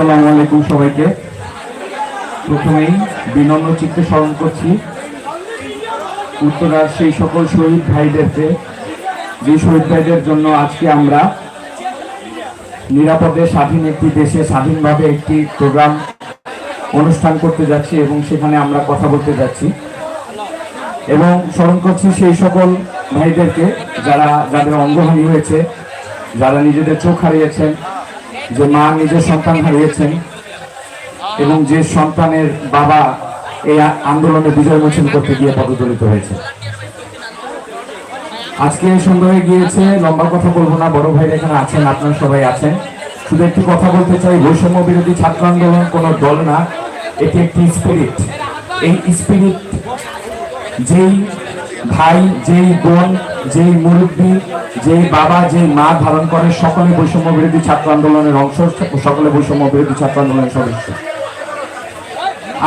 আসসালামু আলাইকুম সবাইকে। প্রথমেই বিনম্র চিত্তে স্মরণ করছি, উত্তরার সেই সকল শহীদ ভাইদেরকে, যে শহীদ ভাইদের জন্য আজকে আমরা নিরাপদে, স্বাধীন একটি দেশে স্বাধীনভাবে একটি প্রোগ্রাম অনুষ্ঠান করতে যাচ্ছি এবং সেখানে আমরা কথা বলতে যাচ্ছি। এবং স্মরণ করছি সেই সকল ভাইদেরকে যারা, যাদের অঙ্গহানি হয়েছে, যারা নিজেদের চোখ হারিয়েছেন যে মা নিজের সন্তান হারিয়েছেন এবং যে সন্তানের বাবা এই আন্দোলনে বিজয় মোচন করতে গিয়ে পদদলিত হয়েছে। আজকে সুন্দর হয়ে গিয়েছে, লম্বা কথা বলব না, বড় ভাইরা এখানে আছেন, আপনারা সবাই আছেন। শুধু একটি কথা বলতে চাই, বৈষম্য বিরোধী ছাত্র আন্দোলন কোনো দল না, এটি একটি স্পিরিট এই স্পিরিট যেই ভাই, যেই বোন যেই মুরব্বী, যেই বাবা, যেই মা ধারণ করে, সকলে বৈষম্য বিরোধী ছাত্র আন্দোলনের অংশ সকলে বৈষম্য বিরোধী ছাত্র আন্দোলনের সদস্য।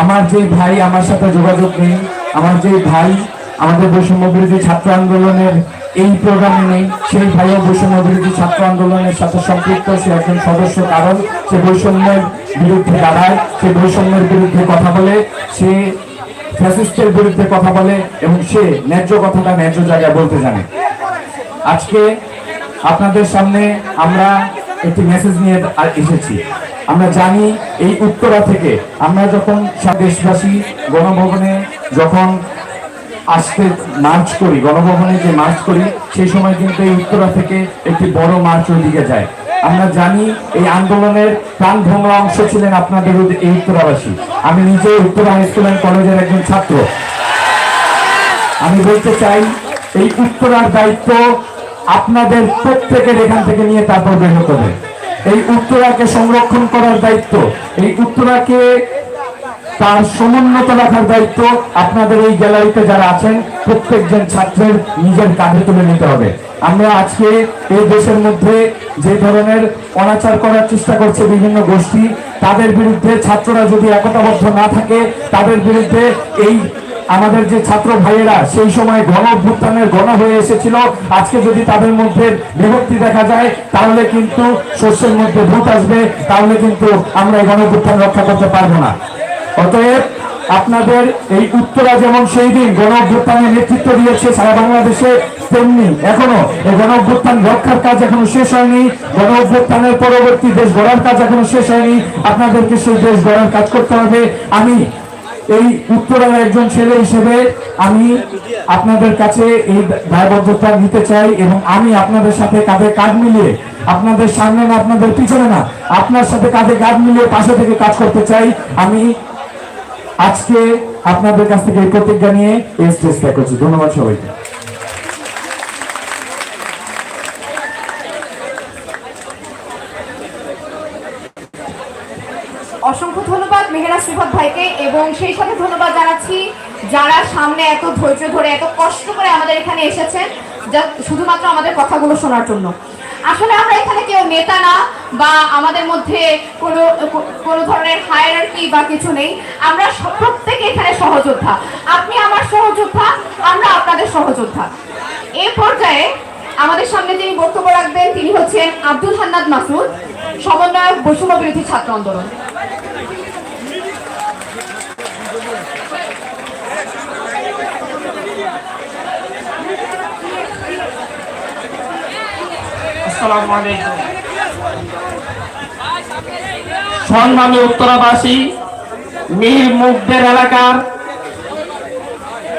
আমার যে ভাই আমার সাথে যোগাযোগ নেই, আমার যে ভাই আমাদের বৈষম্য বিরোধী ছাত্র আন্দোলনের এই প্রোগ্রামে নেই, সেই ভাইও বৈষম্য বিরোধী ছাত্র আন্দোলনের সাথে সম্পৃক্ত, সে একজন সদস্য, কারণ সে বৈষম্যের বিরুদ্ধে দাঁড়ায়, সে বৈষম্যের বিরুদ্ধে কথা বলে, সে ফ্যাসিস্টের বিরুদ্ধে কথা বলে এবং সে ন্যায্য কথাটা ন্যায্য জায়গায় বলতে জানে। আজকে আপনাদের সামনে আমরা একটি মেসেজ নিয়ে আ- এসেছি। আমরা জানি এই উত্তরা থেকে আমরা যখন দেশবাসী গণভবনে যখন আসতে মার্চ করি, গণভবনে যে মার্চ করি, সেই সময় কিন্তু এই উত্তরা থেকে একটি বড় মার্চ ওইদিকে যায়। আমরা জানি এই আন্দোলনের প্রাণ ভোমরা অংশ ছিলেন আপনাদের এই উত্তরাবাসী। আমি নিজে উত্তরা স্কুল কলেজের একজন ছাত্র। আমি বলতে চাই, এই উত্তরার দায়িত্ব আপনাদের প্রত্যেকের এখান থেকে নিয়ে তারপর বের হবে। এই উত্তরাকে সংরক্ষণ করার দায়িত্ব, এই উত্তরাকে তার সমুন্নত রাখার দায়িত্ব আপনাদের এই গ্যালারিতে যারা আছেন, প্রত্যেকজন ছাত্রের নিজের কাঁধে তুলে নিতে হবে। আমরা আজকে এই দেশের মধ্যে যে ধরনের অনাচার করার চেষ্টা করছে বিভিন্ন গোষ্ঠী, তাদের বিরুদ্ধে ছাত্ররা যদি একতাবদ্ধ না থাকে, তাদের বিরুদ্ধে এই আমাদের যে ছাত্র ভাইয়েরা, সেই সময় গণ অভ্যুত্থানের গণ হয়ে এসেছিল। আজকে যদি তাদের মধ্যে বিভক্তি দেখা যায়, তাহলে কিন্তু শস্যের মধ্যে ভূত আসবে, তাহলে কিন্তু আমরা এই গণ রক্ষা করতে পারব না। অতএব আপনাদের এই উত্তরা যেমন সেই দিন গণ অভ্যুত্থানের নেতৃত্ব দিয়েছে সারা বাংলাদেশে, তেমনি এখনও এই গণ অভ্যুত্থান রক্ষার কাজ এখনও শেষ হয়নি গণ অভ্যুত্থানের পরবর্তী দেশ গড়ার কাজ এখনও শেষ হয়নি, আপনাদেরকে সেই দেশ গড়ার কাজ করতে হবে। আমি এই উত্তরার একজন ছেলে হিসেবে আমি আপনাদের কাছে এই দায়বদ্ধতা নিতে চাই এবং আমি আপনাদের সাথে কাঁধে কাঁধ মিলিয়ে আপনাদের সামনে না, আপনাদের পিছনে না, আপনার সাথে কাঁধে কাঁধ মিলিয়ে পাশে থেকে কাজ করতে চাই। আমি আজকে আপনাদের কাছ থেকে এই প্রতিজ্ঞা নিয়ে এই স্টেজ ত্যাগ করছি। ধন্যবাদ সবাইকে। অসংখ্য ধন্যবাদ মেহেরা শ্রীপদ ভাইকে, এবং সেই সাথে ধন্যবাদ জানাচ্ছি যারা সামনে এত ধৈর্য ধরে, এত কষ্ট করে আমাদের এখানে এসেছেন, যা শুধুমাত্র আমাদের কথাগুলো শোনার জন্য। আসলে আমরা এখানে কেউ নেতা না বা আমাদের মধ্যে কোনো কোনো ধরনের হায়ারার্কি বা কিছু নেই। আমরা প্রত্যেকে এখানে সহযোদ্ধা। আপনি আমার সহযোদ্ধা, আমরা আপনাদের সহযোদ্ধা। এ পর্যায়ে আমাদের সামনে যিনি বক্তব্য রাখবেন তিনি হচ্ছেন আব্দুল হান্নাদ মাসুদ, সমন্বয়ক বৈষম্য বিরোধী ছাত্র আন্দোলন। আসসালামু উত্তরাবাসী, মীর মুগ্ধের এলাকার,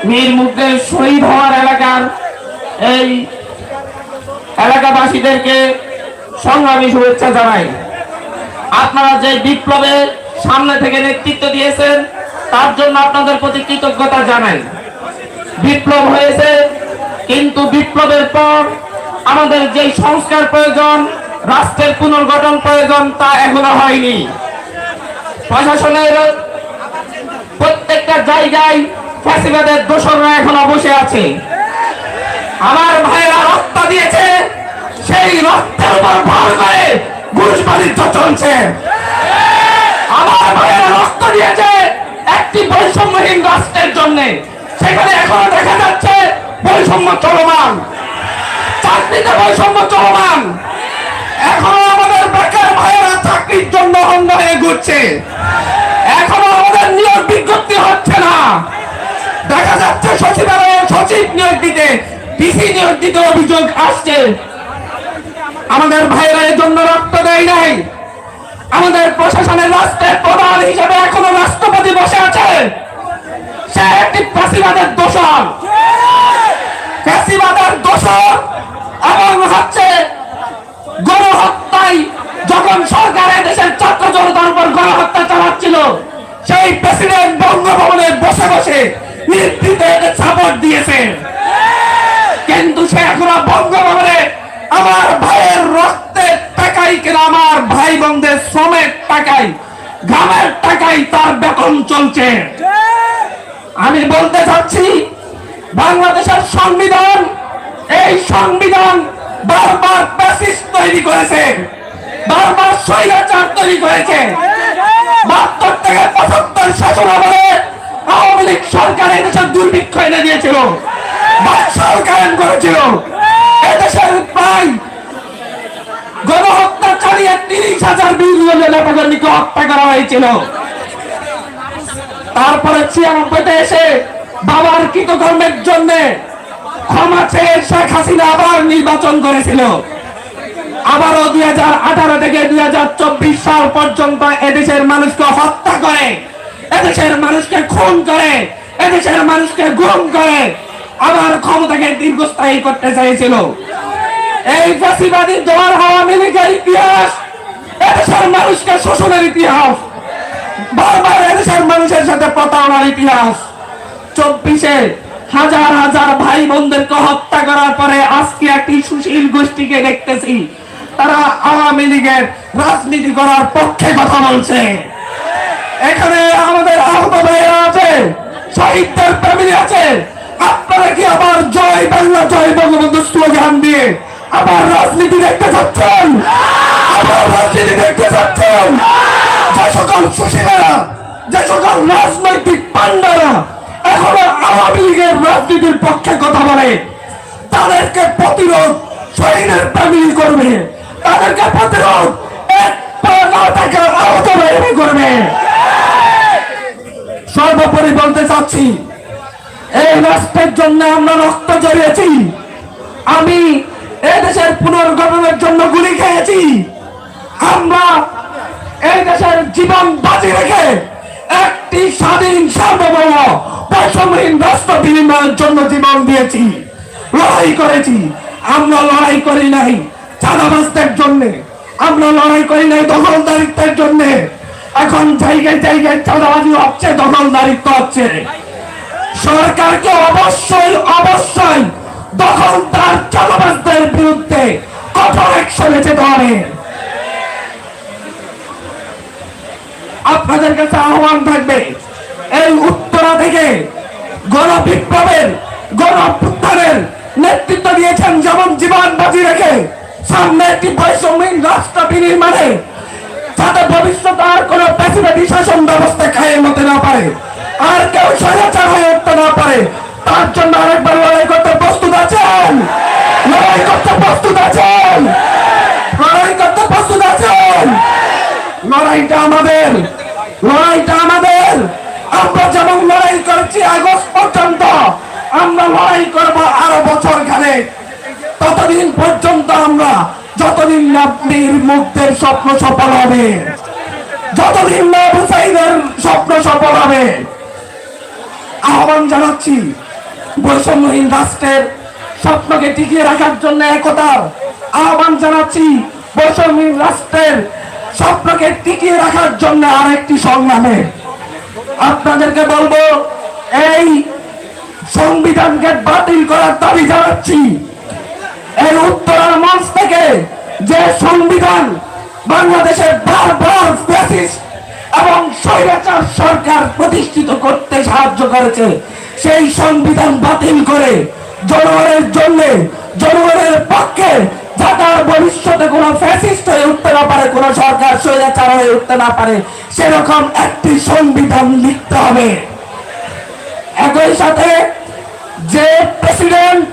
মীর মুগ্ধের শহীদ হওয়ার এলাকার এই এলাকাবাসীদেরকে সংগ্রামী শুভেচ্ছা জানাই। আপনারা যে বিপ্লবে সামনে থেকে নেতৃত্ব দিয়েছেন, তার জন্য আপনাদের প্রতি কৃতজ্ঞতা জানাই। বিপ্লব হয়েছে, কিন্তু বিপ্লবের পর আমাদের যে সংস্কার প্রয়োজন, রাষ্ট্রের পুনর্গঠন প্রয়োজন, তা এখনও হয়নি। প্রশাসনের প্রত্যেকটা জায়গায় ফ্যাসিবাদের দোসররা এখনও বসে আছে। আমার ভাইয়েরা রক্ত দিয়েছে, সেই রক্তের উপর ভর করে ঘুষ বাণিজ্য চলছে। আমার ভাইয়েরা রক্ত দিয়েছে একটি বৈষম্যহীন রাষ্ট্রের জন্য। সেখানে এখনও দেখা যাচ্ছে বৈষম্য চলমান। চাকরিতে বৈষম্য চলমান। এখনও আমাদের বেকার ভাইয়েরা চাকরির জন্য হয়ে ঘুরছে। এখনও আমাদের নিয়োগ বিজ্ঞপ্তি হচ্ছে না। দেখা যাচ্ছে সচিব নিয়োগ দিতে নিয়োগ দিতে অভিযোগ আসছে। আমাদের ভাইরা এর জন্য রক্ত দেয় নাই। আমাদের প্রশাসনের রাষ্ট্রের প্রধান হিসেবে এখনও রাষ্ট্রপতি বসে আছে। সে একটি ফাঁসিবাদের দোষর। ফ্যাসিবাদের দোষর এবং হচ্ছে গণহত্যায় যখন সরকার দেশের ছাত্র জনতার উপর গণহত্যা চালাচ্ছিল, সেই প্রেসিডেন্ট বঙ্গভবনে বসে বসে নেতৃত্বে সাপোর্ট দিয়েছে। কিন্তু সে এখনও বঙ্গভবনে আমার ভাইয়ের রক্তের টাকাই কিনা, আমার ভাই বোনদের শ্রমের টাকাই ঘামের টাকাই তার বেতন চলছে। আমি বলতে চাচ্ছি, বাংলাদেশের সংবিধান এই সংবিধান বারবার প্যাসিস তৈরি করেছে। বারবার স্বৈরাচার তৈরি করেছে। বাহাত্তর থেকে পঁচাত্তর শাসন আমলে আওয়ামী লীগ সরকার এদেশের দুর্ভিক্ষ এনে দিয়েছিল। বাদশাহ কায়েম করেছিল। এদেশের প্রায় গণহত্যা চালিয়ে তিরিশ হাজার বিরোধী হত্যা করা হয়েছিল। তারপরে ছিয়ানব্বইতে এসে বাবার কৃতকর্মের জন্য ক্ষমা চেয়ে শেখ হাসিনা আবার নির্বাচন করেছিল। আবারও দুই হাজার আঠারো থেকে দুই হাজার চব্বিশ সাল পর্যন্ত এদেশের মানুষকে হত্যা করে, এদেশের মানুষকে খুন করে, এদেশের মানুষকে গুম করে আবার ক্ষমতাকে দীর্ঘস্থায়ী করতে চাইছিল। এই ফাঁসিবাদী দল আওয়ামী লীগের ইতিহাস, এদেশের মানুষকে শোষণের ইতিহাস, বারবার এদেশের মানুষের সাথে প্রতারণার ইতিহাস। চব্বিশে হাজার হাজার ভাই বোনদেরকে হত্যা করার পরে আজকে একটি সুশীল গোষ্ঠীকে দেখতেছি। তারা আওয়ামী লীগের রাজনীতি করার পক্ষে কথা বলছে। এখানে আমাদের আহত ভাইয়েরা আছে, শহীদদের ফ্যামিলি আছে। আপনারা কি আবার জয় বাংলা, জয় বঙ্গবন্ধু স্লোগান দিয়ে আবার রাজনীতি দেখতে চাচ্ছেন আবার রাজনীতি দেখতে চাচ্ছেন যে সকল সুশীলেরা, যে সকল রাজনৈতিক পান্ডারা এখনও আওয়ামী লীগের রাজনীতির পক্ষে কথা বলে। তাদেরকে প্রতিরোধ শহীদের ফ্যামিলি করবে। তাদেরকে প্রতিরোধ সর্বোপরি বলতে চাচ্ছি, এই রাষ্ট্রের জন্য আমরা রক্ত জড়িয়েছি আমি এই দেশের পুনর্গঠনের জন্য গুলি খেয়েছি। আমরা এই দেশের জীবন বাজি রেখে একটি স্বাধীন সার্বভৌম, বৈষম্যহীন রাষ্ট্র বিনিময়ের জন্য জীবন দিয়েছি, লড়াই করেছি। আমরা লড়াই করি নাই চাঁদাবাজদের জন্য, আমরা লড়াই করি নাই দখলদারিত্বের জন্য। এখন জায়গায় জায়গায় চাঁদাবাজি হচ্ছে, দখলদারিত্ব হচ্ছে। সরকারকে অবশ্যই অবশ্যই দখলদার চাঁদাবাজদের বিরুদ্ধে কঠোর অ্যাকশনে যেতে হবে। আপনাদের কাছে আহ্বান থাকবে। এই উত্তরা থেকে গণ বিপ্লবের গণ অভ্যুত্থানের নেতৃত্ব দিয়েছেন যেমন জীবন বাজি রেখে সামনে একটি বৈষম্যহীন রাষ্ট্র বিনির্মাণে, যাতে ভবিষ্যতে আর কোন প্যাসিভেটি শাসন ব্যবস্থা কায়েম হতে না পারে, আর কেউ স্বৈরাচার হয়ে উঠতে না পারে, তার জন্য আরেকবার লড়াই করতে প্রস্তুত আছেন। লড়াই করতে প্রস্তুত আছেন। লড়াই করতে প্রস্তুত আছেন। লড়াইটা আমাদের লড়াইটা আমাদের। আমরা যেমন লড়াই করেছি আগস্ট পর্যন্ত, আমরা লড়াই করব আরও বছর খানে। ততদিন পর্যন্ত আমরা যতদিন না মুক্তের স্বপ্ন সফল হবে, যতদিন না হুসাইনের স্বপ্ন সফল হবে, আহ্বান জানাচ্ছি বৈষম্যহীন রাষ্ট্রের স্বপ্নকে টিকিয়ে রাখার জন্য একতার আহ্বান জানাচ্ছি বৈষম্যহীন রাষ্ট্রের স্বপ্নকে টিকিয়ে রাখার জন্য আরেকটি সংগ্রামে। আপনাদেরকে বলব, এই সংবিধানকে বাতিল করার দাবি জানাচ্ছি। এই উত্তরার মঞ্চ থেকে যে সংবিধান বাংলাদেশের বারবার এবং স্বৈরাচার সরকার প্রতিষ্ঠিত করতে সাহায্য করেছে, সেই সংবিধান বাতিল করে জনগণের জন্য, জনগণের পক্ষে আর ভবিষ্যতে কোনো ফ্যাসিস্ট হয়ে উঠতে না পারে, কোনো সরকার স্বৈরাচার হয়ে উঠতে না পারে, সেরকম একটি সংবিধান লিখতে হবে। একই সাথে যে প্রেসিডেন্ট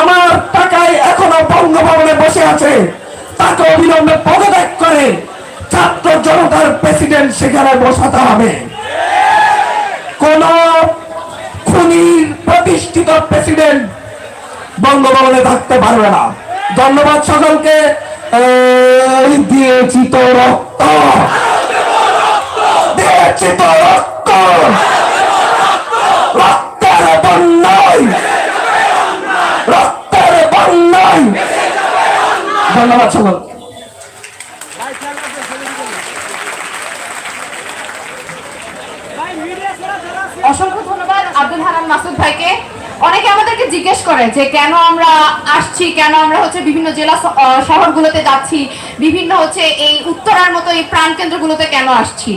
আমার টাকায় এখনও বঙ্গভবনে বসে আছে, তাকে অবিলম্বে পদত্যাগ করে ছাত্র জনতার প্রেসিডেন্ট সেখানে বসাতে হবে। কোন খুনির প্রতিষ্ঠিত প্রেসিডেন্ট বঙ্গভবনে থাকতে পারবে না। ধন্যবাদ সকলকে। দিয়েছি তো রক্ত। দিয়েছি তো রক্ত। রক্তের বন্যায়। রক্তের বন্যায়। ধন্যবাদ সকল অসংখ্য ধন্যবাদ আব্দুল হানান মাসুদ ভাইকে অনেকে আমাদেরকে জিজ্ঞেস করে যে কেন আমরা আসছি, কেন আমরা হচ্ছে বিভিন্ন জেলা শহরগুলোতে যাচ্ছি, বিভিন্ন হচ্ছে এই উত্তরার মতো এই প্রাণ কেন্দ্রগুলোতে কেন আসছি?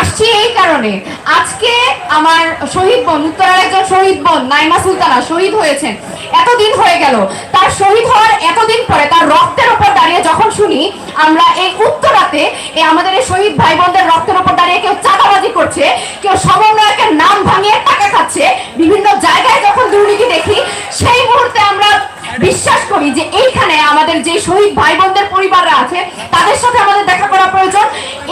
আসছি এই কারণে। আজকে আমার শহীদ বোন, উত্তরার একজন শহীদ বোন, নাইমা সুলতানা শহীদ হয়েছেন। এতদিন হয়ে গেল। তার শহীদ হওয়ার এতদিন পরে তার রক্তের ওপর দাঁড়িয়ে যখন শুনি, আমরা এই উত্তরাতে এই আমাদের এই শহীদ ভাই বোনদের রক্তের ওপর দাঁড়িয়ে কেউ চাঁদাবাজি করছে, কেউ সমন্বয়কের নাম ভাঙিয়ে টাকা খাচ্ছে, বিভিন্ন জায়গায় যখন দুর্নীতি দেখি, সেই মুহূর্তে আমরা বিশ্বাস করি যে এইখানে আমাদের যে শহীদ ভাই বোনদের পরিবাররা আছে, তাদের সাথে আমাদের দেখা করা প্রয়োজন।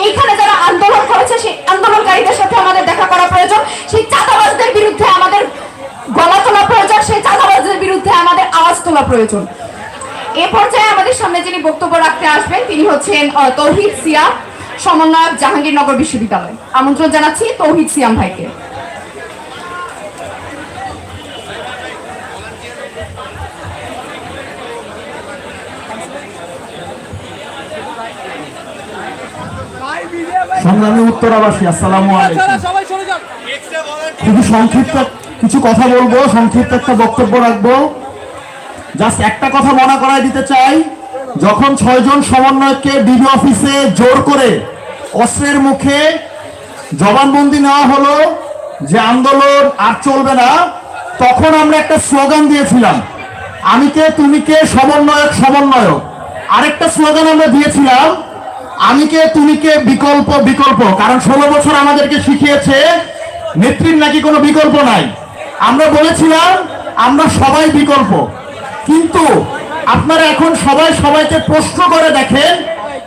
এইখানে যারা আন্দোলন করেছে, সেই আন্দোলনকারীদের সাথে আমাদের দেখা করা প্রয়োজন। সেই চাঁদাবাজদের বিরুদ্ধে আমাদের গলা তোলা প্রয়োজন, সেই চাঁদাবাজদের বিরুদ্ধে আমাদের আওয়াজ তোলা প্রয়োজন। এ পর্যায়ে আমাদের সামনে যিনি বক্তব্য রাখতে আসবেন, তিনি হচ্ছেন তৌহিদ সিয়াম, সমন্বয়ক জাহাঙ্গীরনগর বিশ্ববিদ্যালয়। আমন্ত্রণ জানাচ্ছি তৌহিদ সিয়াম ভাইকে। সংগ্রামী উত্তরাবাসী আসসালামু আলাইকুম। খুবই সংক্ষিপ্ত কিছু কথা বলব সংক্ষিপ্ত একটা বক্তব্য রাখব। জাস্ট একটা কথা মনে করাই দিতে চাই যখন ছয়জন সমন্বয়ককে ডিবি অফিসে জোর করে অস্ত্রের মুখে জবানবন্দি নেওয়া হলো যে আন্দোলন আর চলবে না তখন আমরা একটা স্লোগান দিয়েছিলাম। আমি কে তুমি কে সমন্বয়ক সমন্বয়ক। আরেকটা স্লোগান আমরা দিয়েছিলাম আমি কে, তুমি কে, বিকল্প বিকল্প। কারণ ষোলো বছর আমাদেরকে শিখিয়েছে, নেত্রীর নাকি কোনো বিকল্প নাই। আমরা বলেছিলাম, আমরা সবাই বিকল্প। কিন্তু আপনারা এখন সবাই সবাইকে প্রশ্ন করে দেখেন,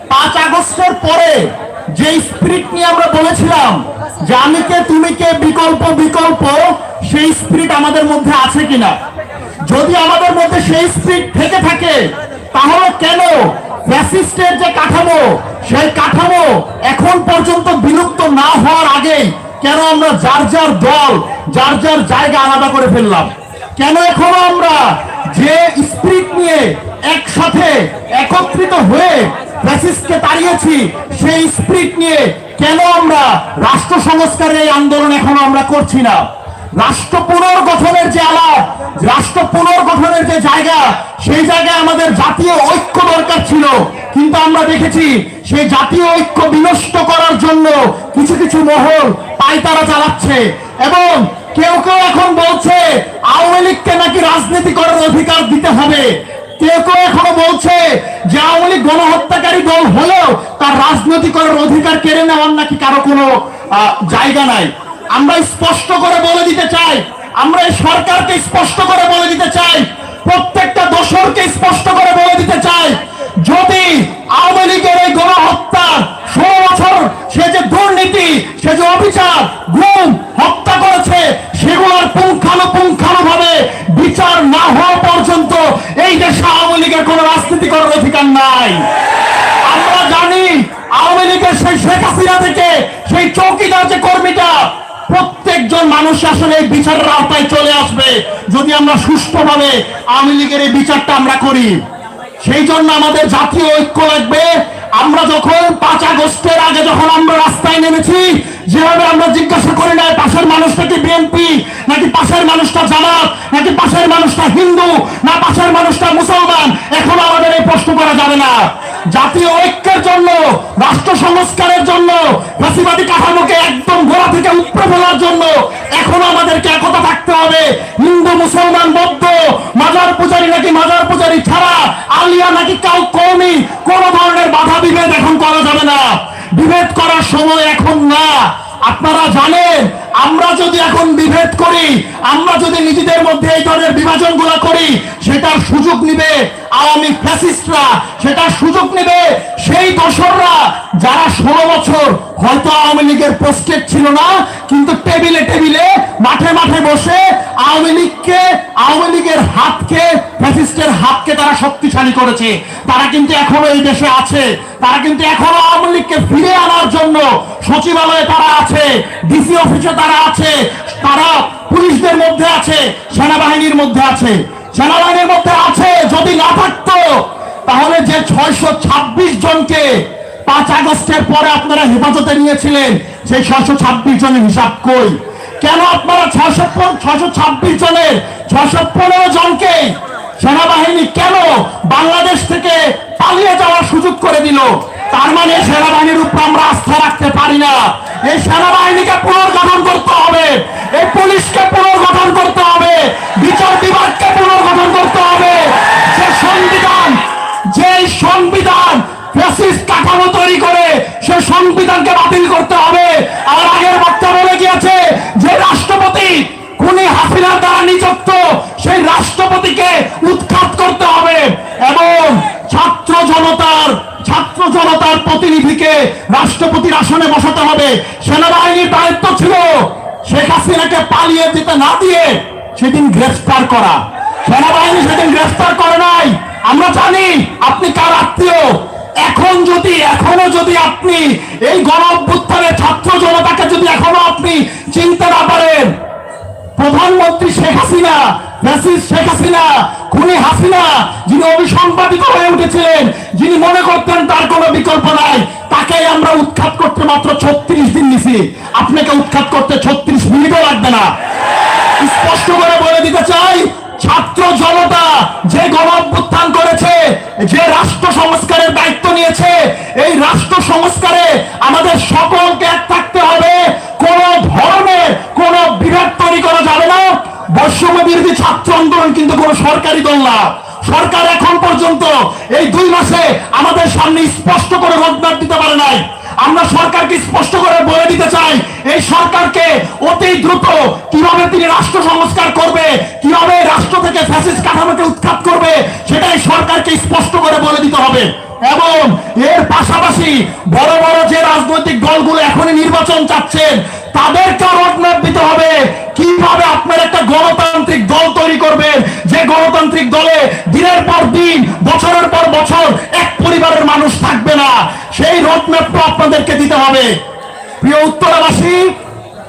পাঁচ আগস্টের পরে যে স্পিরিট নিয়ে আমরা বলেছিলাম যে আমি কে, তুমি কে, বিকল্প বিকল্প, সেই স্পিরিট আমাদের মধ্যে আছে কিনা? যদি আমাদের মধ্যে সেই স্পিরিট থেকে থাকে, তাহলে কেন ফ্যাসিস্টের যে কাঠামো, সেই কাঠামো এখন পর্যন্ত বিলুপ্ত না হওয়ার আগেই কেন আমরা যার যার দল, যার যার জায়গা আলাদা করে ফেললাম? কেন এখনও আমরা যে স্পিরিট নিয়ে একসাথে একত্রিত হয়ে ফ্যাসিস্টকে তাড়িয়েছি, সেই স্পিরিট নিয়ে কেন আমরা রাষ্ট্র সংস্কারের এই আন্দোলন এখনও আমরা করছি না? রাষ্ট্র পুনর্গঠনের যে আলাপ, রাষ্ট্র পুনর্গঠনের যে জায়গা, সেই জায়গায় আমাদের জাতীয় ঐক্য দরকার ছিল। কিন্তু আমরা দেখেছি, সেই জাতীয় ঐক্য বিনষ্ট করার জন্য কিছু কিছু মহল পায়তারা চালাচ্ছে। এবং কেউ কেউ এখন বলছে, আওয়ামী লীগকে নাকি রাজনীতি করার অধিকার দিতে হবে। কেউ কেউ এখনও বলছে যে আওয়ামী লীগ গণহত্যাকারী দল হলেও তার রাজনীতি করার অধিকার কেড়ে নেওয়ার নাকি কারও কোনো জায়গা নাই। আমরা স্পষ্ট করে বলে দিতে চাই। আমরা এই সরকারকে স্পষ্ট করে বলে দিতে চাই। প্রত্যেকটা দোষরকে স্পষ্ট করে বলে দিতে চাই। যদি আওয়ামী লীগের এই গণহত্যা ষোলো বছর সে যে দুর্নীতি, সে যে অবিচার, গুম, হত্যা করেছে, সেগুলোর পুঙ্খানুপুঙ্খানু ভাবে বিচার না হওয়া পর্যন্ত এই দেশে আওয়ামী লীগের কোন রাজনীতি করার অধিকার নাই। আমরা জানি আওয়ামী লীগের সেই শেখ হাসিনা থেকে সেই চৌকিদার যে কর্মীটা প্রত্যেকজন মানুষ আসলে এই বিচারের আওতায় চলে আসবে। যদি আমরা সুষ্ঠুভাবে আওয়ামী লীগের এই বিচারটা আমরা করি, সেই জন্য আমাদের জাতীয় ঐক্য লাগবে। আমরা যখন পাঁচ আগস্টের আগে যখন আমরা রাস্তায় নেমেছি, যেভাবে আমরা জিজ্ঞাসা করি না পাশের মানুষটা কি বিএনপি নাকি পাশের মানুষটা জামাত? নাকি পাশের মানুষটা হিন্দু? না, পাশের মানুষটা মুসলমান? এখন আমাদের এই প্রশ্ন করা যাবে না। জাতীয় ঐক্যের জন্য রাষ্ট্র সংস্কারের জন্য ফাঁসিবাদী কাঠামোকে একদম গোড়া থেকে উপড়ে ফেলার জন্য এখনও আমাদেরকে একতা থাকতে হবে হিন্দু মুসলমান বৌদ্ধ মাজার পূজারী নাকি মাজার পূজারী ছাড়া আলিয়া নাকি কাউ কৌমি কোন ধরনের বাধা বিভেদ এখন করা যাবে না বিভেদ করার সময় এখন না আপনারা জানেন আমরা যদি এখন বিভেদ করি আমরা যদি নিজেদের মধ্যে এই ধরনের বিভাজনগুলো করি সেটার সুযোগ নিবে, আওয়ামী ফ্যাসিস্টরা সেটার সুযোগ নেবে। সেই দোসররা যারা ষোলো বছর হয়তো আওয়ামী লীগের পোস্টেড ছিল না, কিন্তু টেবিলে টেবিলে, মাঠে মাঠে বসে আওয়ামী লীগকে, আওয়ামী লীগের হাতকে, ফ্যাসিস্টের হাতকে তারা শক্তিশালী করেছে। তারা কিন্তু এখনও এই দেশে আছে। তারা কিন্তু এখনও আওয়ামী লীগকে ফিরে আনার জন্য সচিবালয়ে তারা আছে, ডিসি অফিসে তারা আছে, তারা পুলিশদের মধ্যে আছে, সেনাবাহিনীর মধ্যে আছে। সেনাবাহিনীর মধ্যে আছে, যদি না থাকতো, তাহলে যে ছয়শো ছাব্বিশ জনকে পাঁচ আগস্টের পরে আপনারা হেফাজতে নিয়েছিলেন, সেই ছয়শো ছাব্বিশ জনের হিসাব কই? কেন আপনারা ছয়শো ছয়শো ছাব্বিশ জনের ছয়শো পনেরো জনকে সেনাবাহিনী কেন বাংলাদেশ থেকে পালিয়ে যাওয়ার সুযোগ করে দিল? তার মানে সেনাবাহিনীর উপর আমরা আস্থা রাখতে পারি না। এই সেনাবাহিনীকে পুনর্গঠন করতে হবে। এই পুলিশকে পুনর্গঠন করতে হবে। বিচার বিভাগকে পুনর্গঠন করতে হবে। যে সংবিধান যে সংবিধান কাঠামো তৈরি করে, সে সংবিধানকে বাতিল করতে হবে। আর আগের বক্তা বলে গিয়েছে যে রাষ্ট্রপতি খুনি হাসিনার দ্বারা নিযুক্ত সেই রাষ্ট্রপতিকে উৎখাত করতে হবে এবং ছাত্র জনতার ছাত্র জনতার প্রতিনিধিকে রাষ্ট্রপতির আসনে বসাতে হবে সেনাবাহিনীর দায়িত্ব ছিল শেখ হাসিনাকে পালিয়ে দিতে না দিয়ে সেদিন গ্রেফতার করা। সেনাবাহিনী সেদিন গ্রেফতার করে নাই। আমরা জানি আপনি কার আত্মীয়। এখন যদি, এখনও যদি আপনি এই গণ ছাত্র জনতাকে যদি এখনও আপনি চিনতে না পারেন, প্রধানমন্ত্রী শেখ হাসিনা শেখ হাসিনা, খুনি হাসিনা, যিনি অভিসম্পাদিত হয়ে উঠেছিলেন, যিনি মনে করতেন তার কোনো বিকল্প নাই তাকেই আমরা উৎখাত করতে মাত্র ছত্রিশ দিন নিছি। আপনাকে উৎখাত করতে ছত্রিশ মিনিটও লাগবে না। স্পষ্ট করে বলে দিতে চাই, ছাত্র জনতা যে গণ করেছে, যে রাষ্ট্র সংস্কারের দায়িত্ব নিয়েছে, এই রাষ্ট্র সংস্কারে আমাদের সকলকে এক থাকতে হবে। কোন ধরনের কোন বিভেদ তৈরি করা যাবে না। বৈষম্য বিরোধী ছাত্র আন্দোলন কিন্তু কোন সরকারি দল না। সরকার এখন পর্যন্ত এই দুই সামনে স্পষ্ট করে রোডম্যাপ দিতে পারে নাই। আমরা সরকারকে স্পষ্ট করে বলে দিতে চাই, এই সরকারকে অতি দ্রুত কীভাবে তিনি রাষ্ট্র সংস্কার করবে, কীভাবে রাষ্ট্র থেকে ফ্যাসিস্ট কাঠামোকে উৎখাত করবে, সেটাই সরকারকে স্পষ্ট করে বলে দিতে হবে। এবং এর পাশাপাশি বড় বড় যে রাজনৈতিক দলগুলো এখনই নির্বাচন চাচ্ছেন তাদেরকে রোডম্যাপ দিতে হবে। কীভাবে আপনার একটা গণতান্ত্রিক দল তৈরি করবেন? যে গণতান্ত্রিক দলে দিন, বছরের পর বছর এক পরিবারের মানুষ থাকবে না। সেই রোডম্যাপটা আপনাদেরকে দিতে হবে। প্রিয় উত্তরাবাসী,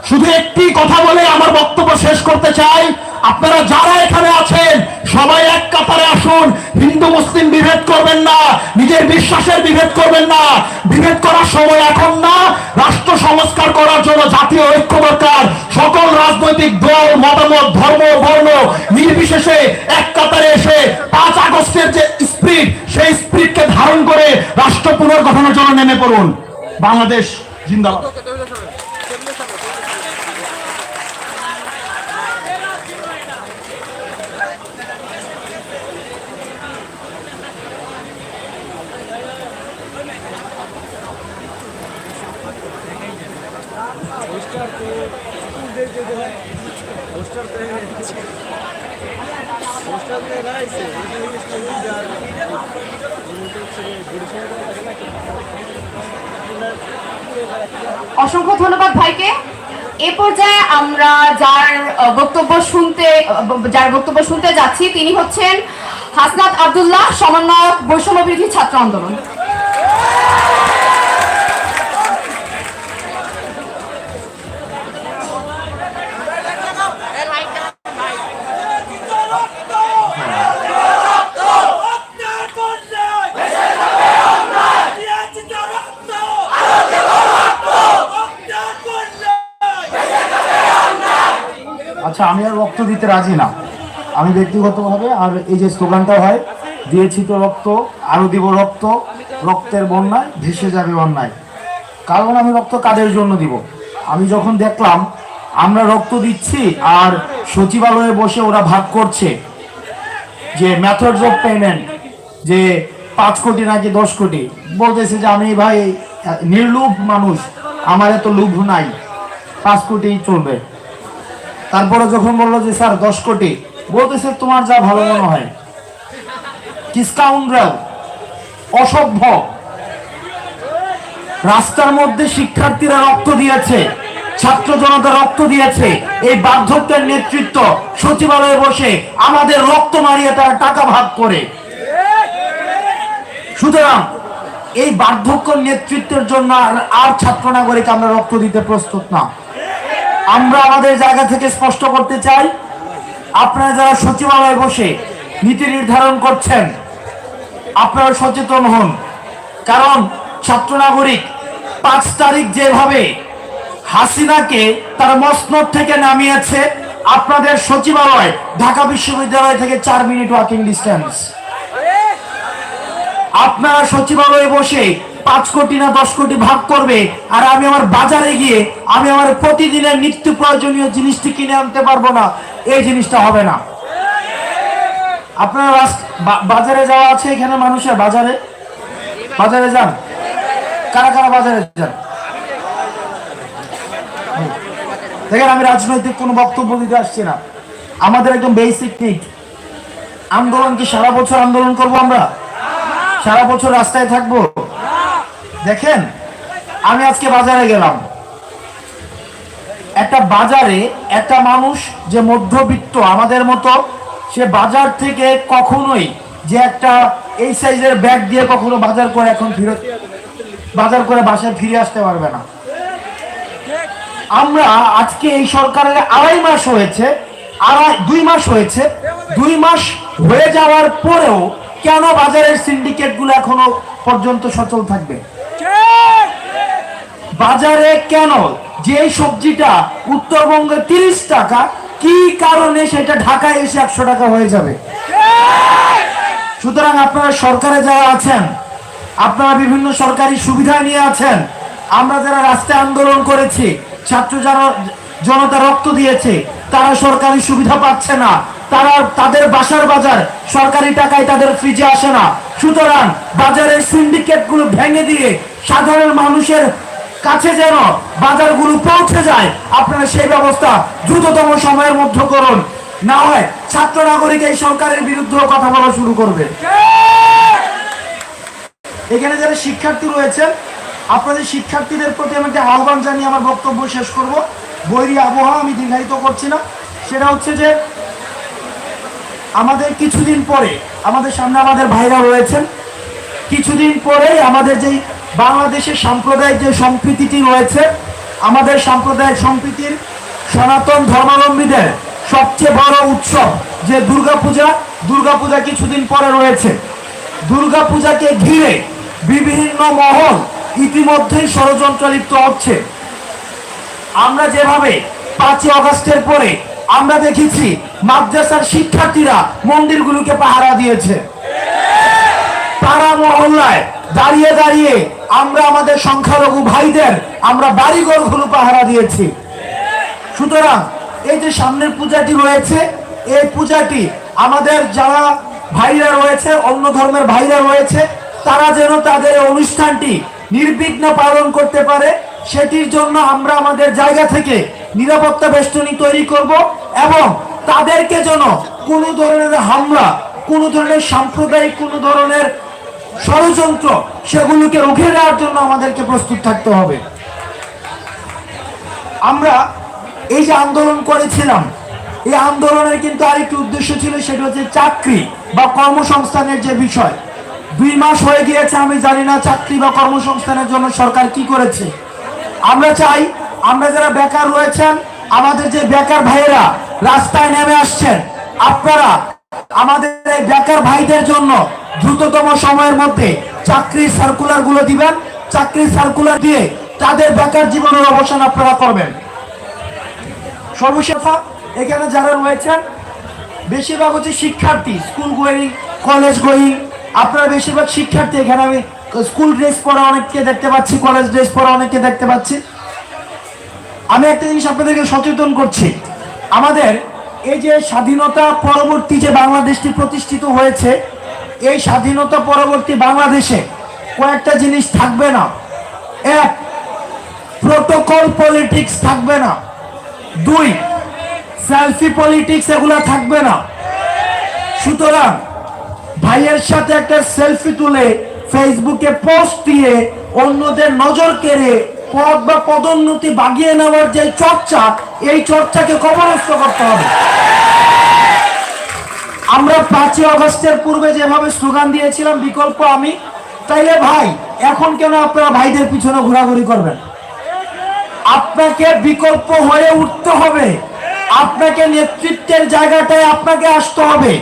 শুধু একটি কথা বলে আমার বক্তব্য শেষ করতে চাই। আপনারা যারা এখানে আছেন, সবাই এক কাতারে আসুন। হিন্দু, মুসলিম বিভেদ করবেন না, নিজের বিশ্বাসের বিভেদ করবেন না। বিভেদ করার সময় এখন না, রাষ্ট্র সংস্কার করার জন্য জাতীয় ঐক্য দরকার। সকল রাজনৈতিক দল, মতামত, ধর্ম, বর্ণ নির্বিশেষে এক কাতারে এসে পাঁচ আগস্টের যে স্পিরিট, সেই স্পিরিটকে ধারণ করে রাষ্ট্র পুনর্গঠনের জন্য নেমে পড়ুন। বাংলাদেশ জিন্দাবাদ। অসংখ্য ধন্যবাদ ভাইকে। এ পর্যায়ে আমরা যার বক্তব্য শুনতে যার বক্তব্য শুনতে যাচ্ছি, তিনি হচ্ছেন হাসনাত আবদুল্লাহ, সমন্বয়ক বৈষম্য বিরোধী ছাত্র আন্দোলন। আমি আর রক্ত দিতে রাজি না। আমি ব্যক্তিগতভাবে আর এই যে স্লোগানটা হয় দিয়েছি তো রক্ত আরও দিব রক্ত, রক্তের বন্যায় ভেসে যাবে অন্যায় কারণ আমি রক্ত কাদের জন্য দিব? আমি যখন দেখলাম, আমরা রক্ত দিচ্ছি আর সচিবালয়ে বসে ওরা ভাগ করছে, যে মেথডস অফ পেমেন্ট যে পাঁচ কোটি নাকি দশ কোটি, বলতেছে যে আমি ভাই, নির্লোভ মানুষ, আমার এত লোভ নাই, পাঁচ কোটি চলবে। তারপরে যখন বলল যে, স্যার, দশ কোটি। বলতেছে তোমার যা ভালো মনে হয়। কিসকাউন্ডরাল অসভ্য। রাস্তার মধ্যে শিক্ষার্থীরা রক্ত দিয়েছে, ছাত্র জনতা রক্ত দিয়েছে, এই বার্ধক্যের নেতৃত্ব সচিবালয়ে বসে আমাদের রক্ত মারিয়ে তারা টাকা ভাগ করে। সুতরাং এই বার্ধক্য নেতৃত্বের জন্য আর ছাত্র নাগরিক আমরা রক্ত দিতে প্রস্তুত না। আমরা আমাদের জায়গা থেকে স্পষ্ট করতে চাই, আপনারা যারা সচিবালয়ে বসে নীতি নির্ধারণ করছেন, আপনারা সচেতন হন। কারণ ছাত্র নাগরিক পাঁচ তারিখ যেভাবে হাসিনাকে তার মসনদ থেকে নামিয়েছে, আপনাদের সচিবালয়, ঢাকা বিশ্ববিদ্যালয় থেকে চার মিনিট ওয়াকিং ডিস্টেন্স আপনারা সচিবালয়ে বসে পাঁচ কোটি না দশ কোটি ভাগ করবে, আর আমি আমার বাজারে গিয়ে আমি আমার প্রতিদিনের নিত্য প্রয়োজনীয় জিনিসটি কিনে আনতে পারব না। এই জিনিসটা হবে না। আপনার বাজারে যাওয়া আছে এখানে মানুষের বাজারে? বাজারে যান। কারা কারা বাজারে যান? দেখেন, আমি রাজনৈতিক কোনো বক্তব্য দিতে আসছি না। আমাদের একদম বেসিক নিড আন্দোলন কি সারা বছর আন্দোলন করব আমরা? সারা বছর রাস্তায় থাকব? দেখেন, আমি আজকে বাজারে গেলাম। একটা বাজারে একটা মানুষ যে মধ্যবিত্ত, আমাদের মতো, সে বাজার থেকে কখনোই যে একটা এই সাইজের ব্যাগ দিয়ে কখনো বাজার করে এখন ফিরত, বাজার করে বাসায় ফিরে আসতে পারবে না। আমরা আজকে এই সরকারের আড়াই মাস হয়েছে, আড়াই, দুই মাস হয়েছে, দুই মাস হয়ে যাওয়ার পরেও কেন বাজারের সিন্ডিকেটগুলো এখনও পর্যন্ত সচল থাকবে? বাজারে কেন? যে সবজিটা উত্তরবঙ্গে তিরিশ টাকা, কি কারণে সেটা ঢাকায় এসে একশো টাকা হয়ে যাবে? সুতরাং আপনারা সরকারে যারা আছেন, আপনারা বিভিন্ন সরকারি সুবিধা নিয়ে আছেন, আমরা যারা রাস্তায় আন্দোলন করেছি, ছাত্র যারা জনতা রক্ত দিয়েছে, তারা সরকারি সুবিধা পাচ্ছে না। তারা তাদের বাসার বাজার সরকারি টাকায় তাদের ফ্রিজে আসে না। সুতরাং বাজারের সিন্ডিকেটগুলো ভেঙে দিয়ে সাধারণ মানুষের কাছে যেন বাজারগুলো পৌঁছে যায়, আপনারা সেই ব্যবস্থা দ্রুততম সময়ের মধ্যে করুন। না হয় ছাত্র নাগরিক এই সরকারের বিরুদ্ধে কথা বলা শুরু করবে। এখানে যারা শিক্ষার্থী রয়েছেন, আপনাদের শিক্ষার্থীদের প্রতি আমি একটা আহ্বান জানিয়ে আমার বক্তব্য শেষ করব। বৈরী আবহাওয়া আমি দীর্ঘায়িত করছি না। সেটা হচ্ছে যে আমাদের কিছুদিন পরে আমাদের সামনে আমাদের ভাইরা রয়েছেন। কিছুদিন পরে আমাদের যেই বাংলাদেশের সাম্প্রদায়িক যে সম্প্রীতিটি রয়েছে, আমাদের সাম্প্রদায়িক সম্প্রীতির সনাতন ধর্মাবলম্বীদের সবচেয়ে বড় উৎসব যে দুর্গাপূজা দুর্গাপূজা কিছুদিন পরে রয়েছে। দুর্গাপূজাকে ঘিরে বিভিন্ন মহল ইতিমধ্যেই ষড়যন্ত্র লিপ্ত হচ্ছে। আমরা যেভাবে পাঁচই অগস্টের পরে আমরা দেখেছি মাদ্রাসার শিক্ষার্থীরা মন্দিরগুলোকে পাহারা দিয়েছে। পাড়া মহল্লায় দাঁড়িয়ে দাঁড়িয়ে আমরা আমাদের সংখ্যালঘু ভাইদের আমরা বাড়িঘরগুলো পাহারা দিয়েছি। সুতরাং এই যে সামনের পূজাটি রয়েছে, এই পূজাটি আমাদের যারা ভাইরা রয়েছে, অন্য ধর্মের ভাইরা রয়েছে, তারা যেন তাদের অনুষ্ঠানটি নির্বিঘ্ন পালন করতে পারে। সেটির জন্য আমরা আমাদের জায়গা থেকে নিরাপত্তা বেষ্টনী তৈরি করব এবং তাদেরকে যেন কোনো ধরনের হামলা, কোনো ধরনের সাম্প্রদায়িক, কোনো ধরনের ষড়যন্ত্র সেগুলোকে রুখে দেওয়ার জন্য আমাদেরকে প্রস্তুত থাকতে হবে। আমরা এই যে আন্দোলন করেছিলাম, এই আন্দোলনের কিন্তু আরেকটি উদ্দেশ্য ছিল, সেটা হচ্ছে চাকরি বা কর্মসংস্থানের যে বিষয়। দুই মাস হয়ে গিয়েছে, আমি জানি না চাকরি বা কর্মসংস্থানের জন্য সরকার কি করেছে। আমরা চাই, আমরা যারা বেকার রয়েছেন, আমাদের যে বেকার ভাইয়েরা রাস্তায় নেমে আসছেন। আপনারা আমাদের এই বেকার ভাইদের জন্য দ্রুততম সময়ের মধ্যে চাকরির সার্কুলারগুলো দিবেন। চাকরির সার্কুলার দিয়ে তাদের বেকার জীবনের অবসান আপনারা করবেন। সর্বশেষ এখানে যারা রয়েছেন বেশিরভাগ হচ্ছে শিক্ষার্থী স্কুল গোয়িং কলেজ গোয়িং আপনারা বেশিরভাগ শিক্ষার্থী এখানে আমি স্কুল ড্রেস পরা অনেককে দেখতে পাচ্ছি কলেজ ড্রেস পরা অনেককে দেখতে পাচ্ছি। আমি একটা জিনিস আপনাদেরকে সচেতন করছি। আমাদের এই যে স্বাধীনতা পরবর্তী যে বাংলাদেশটি প্রতিষ্ঠিত হয়েছে, এই স্বাধীনতা পরবর্তী বাংলাদেশে কয়েকটা জিনিস থাকবে না। এক প্রোটোকল পলিটিক্স থাকবে না। দুই সেলফি পলিটিক্স এগুলা থাকবে না। সুতরাং ভাইয়ের সাথে একটা সেলফি তুলে ফেসবুকে পোস্ট দিয়ে অন্যদের নজর কেড়ে পদ বা পদোন্নতি বাগিয়ে নেওয়ার যে চর্চা, এই চর্চাকে কবরস্থ করতে হবে। আমরা পাঁচই অগস্টের পূর্বে যেভাবে স্লোগান দিয়েছিলাম, বিকল্প আমি, তাইলে ভাই, এখন কেন আপনারা ভাইদের পিছনে ঘোরাঘুরি করবেন? আপনাকে বিকল্প হয়ে উঠতে হবে। আপনাকে নেতৃত্বের জায়গাটায় আপনাকে আসতে হবে।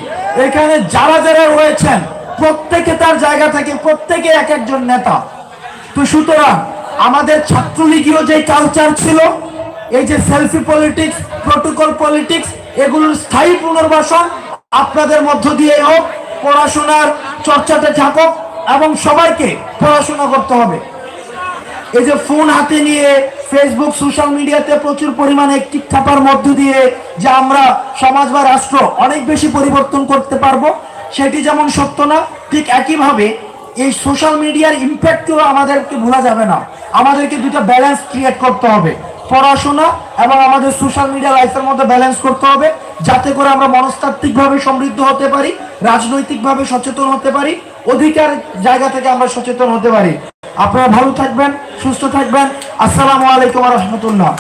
এখানে যারা যারা রয়েছেন, প্রত্যেকে তার জায়গা থেকে প্রত্যেকে এক একজন নেতা। তো সুতরাং আমাদের ছাত্রলীগীয় যে কালচার ছিল, এই যে সেলফি পলিটিক্স প্রোটোকল পলিটিক্স এগুলোর স্থায়ী পুনর্বাসন আপনাদের মধ্য দিয়ে হোক, পড়াশোনার চর্চাটা থাকুক এবং সবাইকে পড়াশোনা করতে হবে। এই যে ফোন হাতে নিয়ে ফেসবুক সোশ্যাল মিডিয়াতে প্রচুর পরিমাণে টিক থাপার মধ্য দিয়ে যে আমরা সমাজ বা রাষ্ট্র অনেক বেশি পরিবর্তন করতে পারব, সেটি যেমন সত্য না, ঠিক একইভাবে এই সোশ্যাল মিডিয়ার ইম্প্যাক্টও আমাদেরকে ভোলা যাবে না। আমাদেরকে দুটো ব্যালেন্স ক্রিয়েট করতে হবে। পড়াশোনা এবং আমাদের সোশ্যাল মিডিয়া লাইফের মধ্যে ব্যালেন্স করতে হবে। যাতে করে আমরা মনস্তাত্ত্বিকভাবে সমৃদ্ধ হতে পারি, রাজনৈতিকভাবে সচেতন হতে পারি, অধিকার জায়গা থেকে আমরা সচেতন হতে পারি। আপনারা ভালো থাকবেন, সুস্থ থাকবেন। আসসালামু আলাইকুম রহমতুল্লাহ।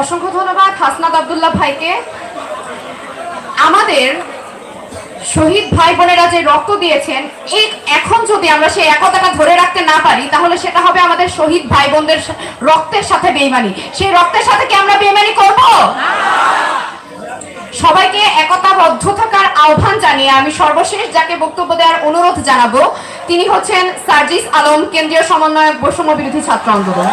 অসংখ্য ধন্যবাদ হাসনাত আব্দুল্লাহ ভাইকে। আমাদের শহীদ ভাই বোনেরা যে রক্ত দিয়েছেন এই এখন যদি আমরা সেই একতাটা ধরে রাখতে না পারি, তাহলে সেটা হবে আমাদের শহীদ ভাই বোনদের রক্তের সাথে বেইমানি। সেই রক্তের সাথে কি আমরা বেইমানি করব? সবাইকে একতাবদ্ধ থাকার আহ্বান জানিয়ে আমি সর্বশেষ যাকে বক্তব্য দেওয়ার অনুরোধ জানাব, তিনি হচ্ছেন সার্জিস আলম, কেন্দ্রীয় সমন্বয়ক বৈষম্য বিরোধী ছাত্র আন্দোলন।